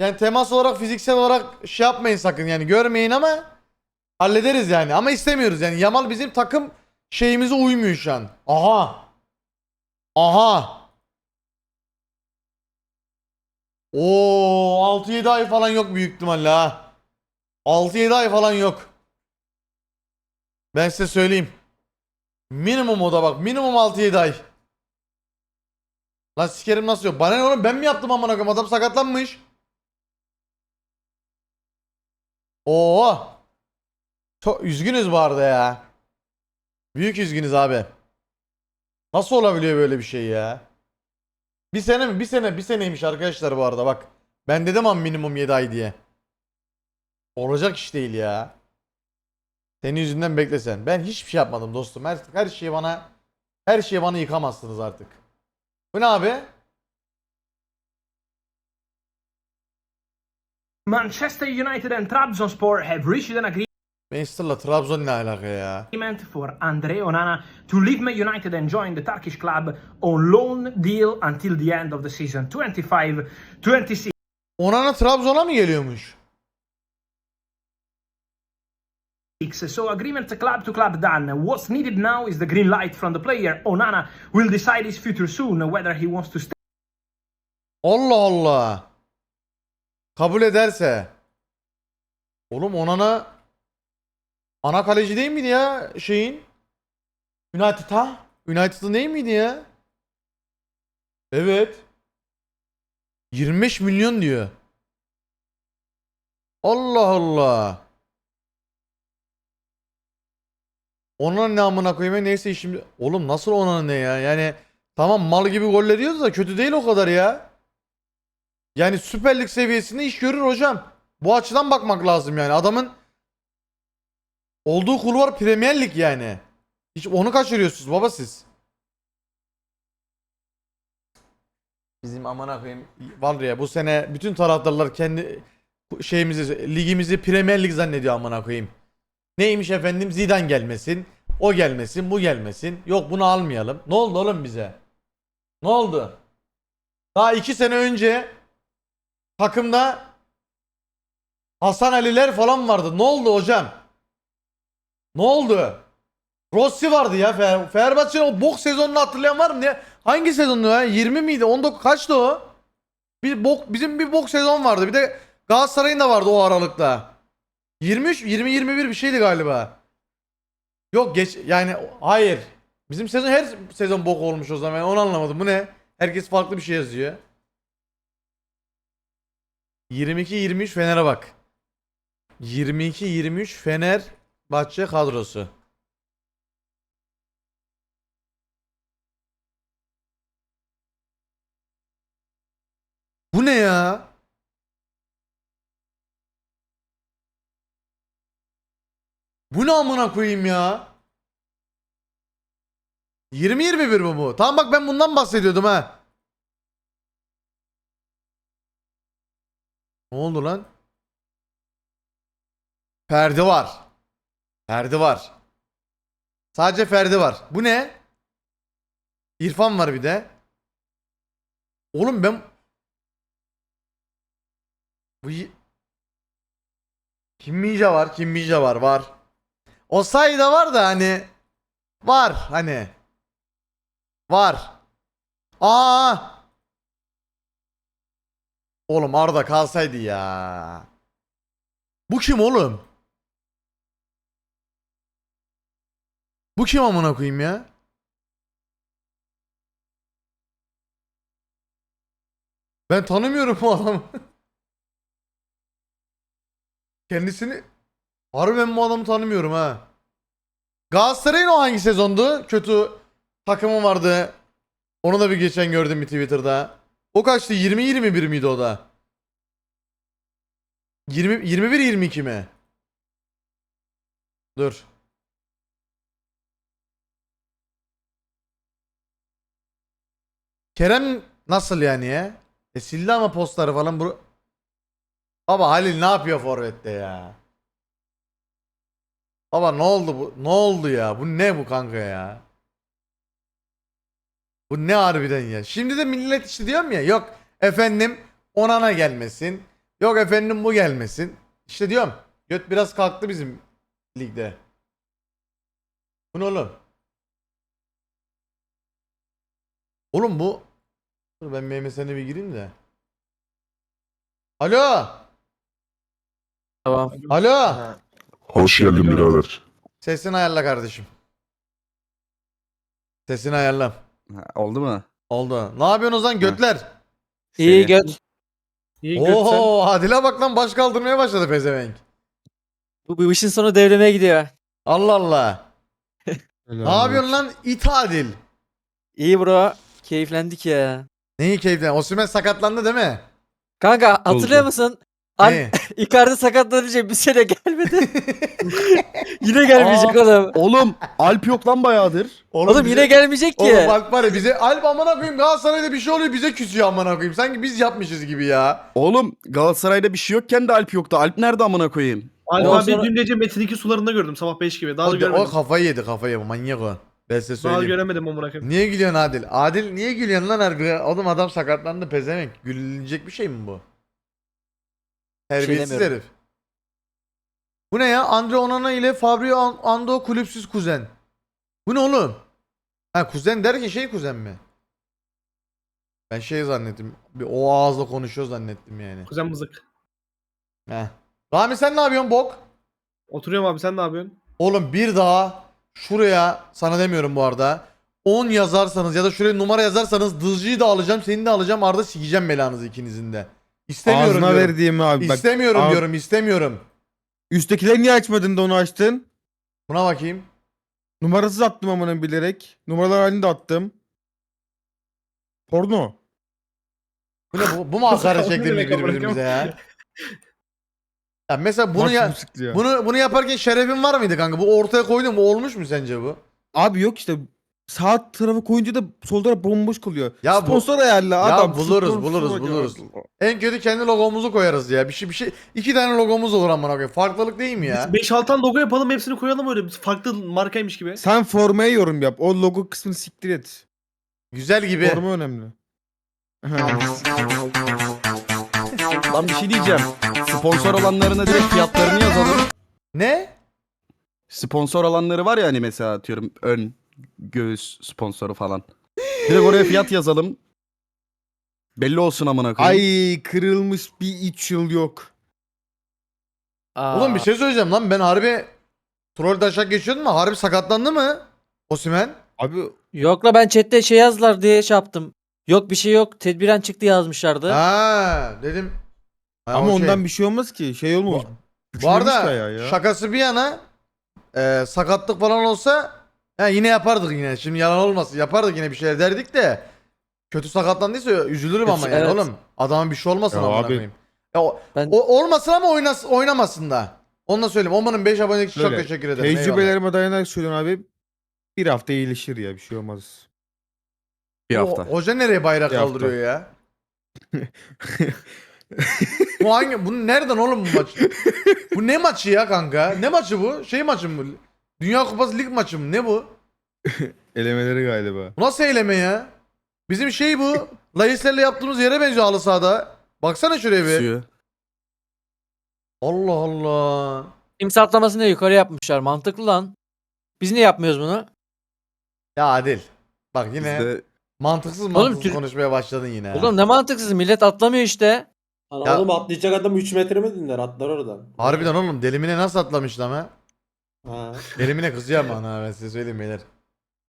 Yani temas olarak fiziksel olarak şey yapmayın sakın yani görmeyin ama hallederiz yani ama istemiyoruz yani Yamal bizim takım şeyimize uymuyor şu an. Aha. Aha. Oo 6-7 ay falan yok büyük ihtimalle ha. 6-7 ay falan yok. Ben size söyleyeyim. Minimum o da bak minimum 6-7 ay. Lan sikerim nasıl yok? Bana ne oğlum ben mi yaptım amına koyayım adam sakatlanmış. Oo. Çok üzgünüz bu arada ya. Büyük üzgünüz abi. Nasıl olabiliyor böyle bir şey ya? Bir sene mi? Bir sene, bir seneymiş arkadaşlar bu arada bak. Ben dedim ama minimum 7 ay diye. Olacak iş değil ya. Senin yüzünden beklesen. Ben hiçbir şey yapmadım dostum. Her, her şeyi bana her şeyi bana yıkamazsınız artık. Bu ne abi? Manchester United and Trabzonspor have reached an Manchester'la Trabzon ne alaka ya? agreement for Andre Onana to leave Man United and join the Turkish club on loan deal until the end of the season 25-26. Onana Trabzon'a mı geliyormuş? So agreement club to club done. What's needed now is the green light from the player. Onana will decide his future soon, whether he wants to stay Allah Allah. Kabul ederse. Oğlum Onana ana kaleci değil miydi ya şeyin? United'a? United'ın değil miydi ya? Evet. 25 milyon diyor. Allah Allah. Ona ne amına koyayım ya, neyse şimdi. Oğlum nasıl ona ne ya? Yani tamam mal gibi goller yiyoruz da kötü değil o kadar ya. Yani Süper Lig seviyesinde iş görür hocam. Bu açıdan bakmak lazım yani. Adamın olduğu kulvar Premier Lig yani. Hiç onu kaçırıyorsunuz baba siz. Bizim amına koyayım var ya bu sene bütün taraftarlar kendi şeyimizi ligimizi Premier Lig zannediyor amına koyayım. Neymiş efendim Zidane gelmesin, o gelmesin, bu gelmesin. Yok bunu almayalım. Ne oldu oğlum bize? Ne oldu? Daha iki sene önce takımda Hasan Aliler falan vardı. Ne oldu hocam? Ne oldu? Rossi vardı ya. Fer Fenerbahçe'nin o bok sezonunu hatırlayan var mı? Ne? Hangi sezonu ya? 20 miydi? 19 kaçtı o? Bir bok bizim bir bok sezon vardı. Bir de Galatasaray'ın da vardı o aralıkta. 23 20 21 bir şeydi galiba. Yok geç yani hayır. Bizim sezon her sezon bok olmuş o zaman. Ben onu anlamadım. Bu ne? Herkes farklı bir şey yazıyor. 22-23 Fener'e bak. 22-23 Fener Bahçe kadrosu. Bu ne ya? Bu ne amına koyayım ya? 20-21 mi bu? Tamam bak ben bundan bahsediyordum ha. Ne oldu lan? Ferdi var. Ferdi var. Sadece Ferdi var. Bu ne? İrfan var bir de. Oğlum ben... Bu... Kim Minja var? Kim Minja var? Var. O sayıda var da hani... Var hani. Var. Aa! Oğlum Arda kalsaydı ya. Bu kim oğlum? Bu kim amına koyayım ya? Ben tanımıyorum bu adamı. Kendisini Harbi ben bu adamı tanımıyorum ha. Galatasaray'ın o hangi sezondu? Kötü takımı vardı. Onu da bir geçen gördüm bir Twitter'da. O kaçtı? 20-21 miydi o da? 20 21-22 mi? Dur. Kerem nasıl yani ya? E sildi ama postları falan. Bu... Baba Halil ne yapıyor forvette ya? Baba ne oldu bu? Ne oldu ya? Bu ne bu kanka ya? Bu ne harbiden ya? Şimdi de millet işte diyorum ya yok efendim Onana gelmesin. Yok efendim bu gelmesin. İşte diyorum. Göt biraz kalktı bizim ligde. Bu ne oğlum? Oğlum bu Dur ben MMS'ne bir gireyim de. Alo. Tamam. Alo. Hoş geldin birader. Sesini ayarla kardeşim. Sesini ayarla. Ha, oldu mu? Oldu. Ne yapıyorsun Ozan götler? İyi Seni- göt. İyi götsen. Oo Adil'e bak lan baş kaldırmaya başladı pezevenk. Bu, bu işin sonu devrime gidiyor. Allah Allah. Ne yapıyorsun lan it Adil? İyi bro. Keyiflendik ya. Neyi keyiflen? Osimhen sakatlandı değil mi? Kanka hatırlıyor Oldu. musun? An Neyi? Icardi sakatlanınca bir sene gelmedi. yine gelmeyecek Aa. oğlum. Oğlum Alp yok lan bayağıdır. Oğlum bize- yine gelmeyecek ki. Oğlum bak var ya bize Alp amına koyayım Galatasaray'da bir şey oluyor bize küsüyor amına koyayım. Sanki biz yapmışız gibi ya. Oğlum Galatasaray'da bir şey yokken de Alp yoktu. Alp nerede amına koyayım? Alp Ondan abi sonra- dün gece Metin 2 sularında gördüm sabah 5 gibi. Daha da O, o göremedim. kafayı yedi kafayı manyak o. Ben size Daha söyleyeyim. göremedim amına koyayım. Niye gülüyorsun Adil? Adil niye gülüyorsun lan harbi? Oğlum adam sakatlandı pezevenk. Gülünecek bir şey mi bu? Terbiyesiz demiyorum. herif. Bu ne ya? Andre Onana ile Fabio An- Ando kulüpsüz kuzen. Bu ne oğlum? Ha kuzen derken şey kuzen mi? Ben şey zannettim. Bir o ağızla konuşuyor zannettim yani. Kuzen mızık. Heh. Rami sen ne yapıyorsun bok? Oturuyorum abi sen ne yapıyorsun? Oğlum bir daha şuraya sana demiyorum bu arada. 10 yazarsanız ya da şuraya numara yazarsanız dızcıyı da alacağım, seni de alacağım. Arda sikeceğim belanızı ikinizin de. İstemiyorum Ağzına diyorum. verdiğim abi. Bak İstemiyorum Abi- diyorum, istemiyorum. üsttekileri niye açmadın da onu açtın? Buna bakayım. Numarasız attım amına bilerek. Numaralar halini de attım. Porno. Bu ne bu? Bu mu hakaret şeklimiz birbirimize ya? Ya mesela bunu ya, Maksimum sıktı ya. bunu bunu yaparken şerefin var mıydı kanka? Bu ortaya koydun mu? Olmuş mu sence bu? Abi yok işte sağ tarafı koyunca da sol taraf bomboş kalıyor. Ya bu- Sponsor ayarla Ya adam. buluruz, sponsor buluruz, ya. buluruz. En kötü kendi logomuzu koyarız ya. Bir şey bir şey iki tane logomuz olur amına koyayım. Farklılık değil mi ya? 5-6 tane logo yapalım hepsini koyalım öyle farklı markaymış gibi. Sen formaya yorum yap. O logo kısmını siktir et. Güzel gibi. Forma önemli. Lan bir şey diyeceğim. Sponsor olanlarına direkt fiyatlarını yazalım. Ne? Sponsor olanları var ya hani mesela atıyorum ön göğüs sponsoru falan. Direkt oraya fiyat yazalım. Belli olsun amına koyayım. Ay kırılmış bir iç yıl yok. Aa, Oğlum bir şey söyleyeceğim lan ben harbi troll taşak geçiyordum mu? Harbi sakatlandı mı? Osimen? Abi Yok la ben chatte şey yazdılar diye şey yaptım. Yok bir şey yok. Tedbiren çıktı yazmışlardı. Ha dedim. Ha, ama okey. ondan bir şey olmaz ki. Şey olmamış. Bu Güçlenmiş arada ayağı ya. şakası bir yana e, sakatlık falan olsa ha, yine yapardık yine. Şimdi yalan olmasın yapardık yine bir şeyler derdik de kötü sakatlandıysa üzülürüm ama yani Evet. oğlum. Adama bir şey olmasın Ya amına abi. Ya o, Ben o- olmasın ama oynas, oynamasın da. Onu da söyleyeyim. Oman'ın 5 abonelik için çok teşekkür ederim. eyvallah. Tecrübelerime dayanarak söylüyorum abi. Bir hafta iyileşir ya bir şey olmaz. Bir O- hafta. hoca nereye bayrak Bir hafta. kaldırıyor ya? bu hangi? Bu nereden oğlum bu maç? bu ne maçı ya kanka? Ne maçı bu? Şey maçı mı? Dünya Kupası lig maçı mı? Ne bu? Elemeleri galiba. Bu nasıl eyleme ya? Bizim şey bu. Lahislerle yaptığımız yere benziyor halı sahada. Baksana şuraya bir. Suyu. Allah Allah. imza atlamasını da yukarı yapmışlar. Mantıklı lan. Biz niye yapmıyoruz bunu? Ya Adil. Bak yine Bizde mantıksız mantıksız Tür- konuşmaya başladın yine. ha. Oğlum ne mantıksız millet atlamıyor işte. Lan Ya- oğlum atlayacak adam 3 metre mi dinler atlar oradan. Harbiden oğlum delimine nasıl atlamışlar ama? Ha. Delimine kızıyor ama ana ben size söyleyeyim beyler.